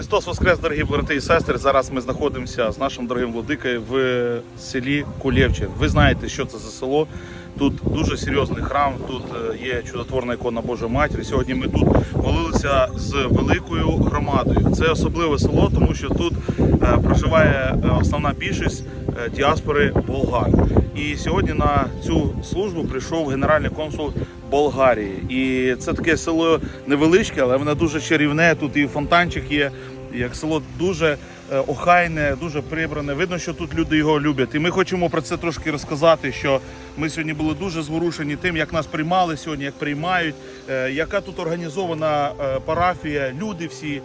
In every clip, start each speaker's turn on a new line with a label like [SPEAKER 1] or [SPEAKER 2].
[SPEAKER 1] Христос Воскрес, дорогі брати і сестри. Зараз ми знаходимося з нашим дорогим владикою в селі Кулєвче. Ви знаєте, що це за село. Тут дуже серйозний храм, тут е, є чудотворна ікона Божої Матері. Сьогодні ми тут молилися з великою громадою. Це особливе село, тому що тут е, проживає е, основна більшість діаспори болгар. І сьогодні на цю службу прийшов генеральний консул Болгарії. І це таке село невеличке, але воно дуже чарівне. Тут і фонтанчик є. Як село дуже е, охайне, дуже прибране. Видно, що тут люди його люблять. І ми хочемо про це трошки розказати. Що ми сьогодні були дуже зворушені тим, як нас приймали сьогодні, як приймають, е, яка тут організована е, парафія. Люди всі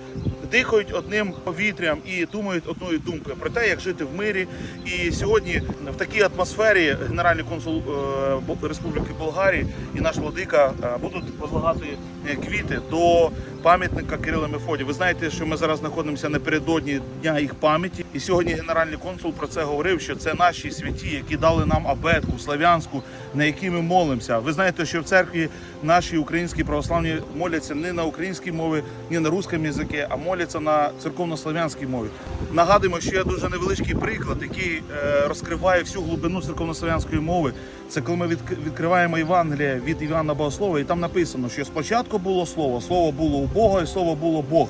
[SPEAKER 1] дихають одним повітрям і думають одною думкою про те, як жити в мирі. І сьогодні в такій атмосфері генеральний консул е, Республіки Болгарії і наш владика е, будуть возлагати е, квіти до пам'ятника Кирила Мефодія. Ви знаєте, що ми зараз знаходимося напередодні дня їх пам'яті, і сьогодні генеральний консул про це говорив, що це наші святі, які дали нам абетку слав'янську, на якій ми молимося. Ви знаєте, що в церкві наші українські православні моляться не на українській мові, ні на русскому язикі, а моляться на церковно-слав'янській мові. Нагадуємо, що є дуже невеличкий приклад, який е, розкриває всю глибину церковно-слав'янської мови. Це коли ми відкриваємо Євангелія від Івана Богослова, і там написано, що спочатку було слово, слово було у Бога, і слово було Бог.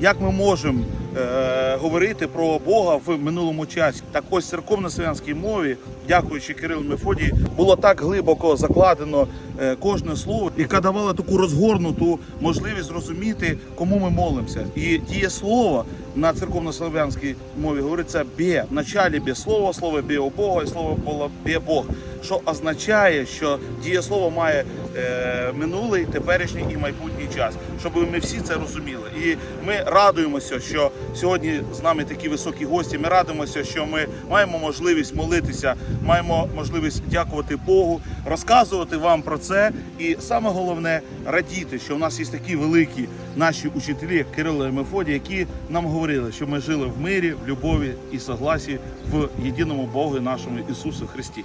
[SPEAKER 1] Як ми можемо е, говорити про Бога в минулому часі? Так ось церковно-славянській мові, дякуючи Кирилу Мефодії, було так глибоко закладено е, кожне слово, яке давало таку розгорнуту можливість зрозуміти, кому ми молимося. І діє слово на церковно-славянській мові говориться бє. В началі бє слово, слово бє у Бога, і слово було бє Бог. Що означає, що дієслово має е, минулий, теперішній і майбутній час, щоб ми всі це розуміли. І ми радуємося, що сьогодні з нами такі високі гості. Ми радуємося, що ми маємо можливість молитися, маємо можливість дякувати Богу, розказувати вам про це. І саме головне радіти, що в нас є такі великі наші учителі, як Кирило і Мефодій, які нам говорили, що ми жили в мирі, в любові і согласі в єдиному Богу нашому Ісусу Христі.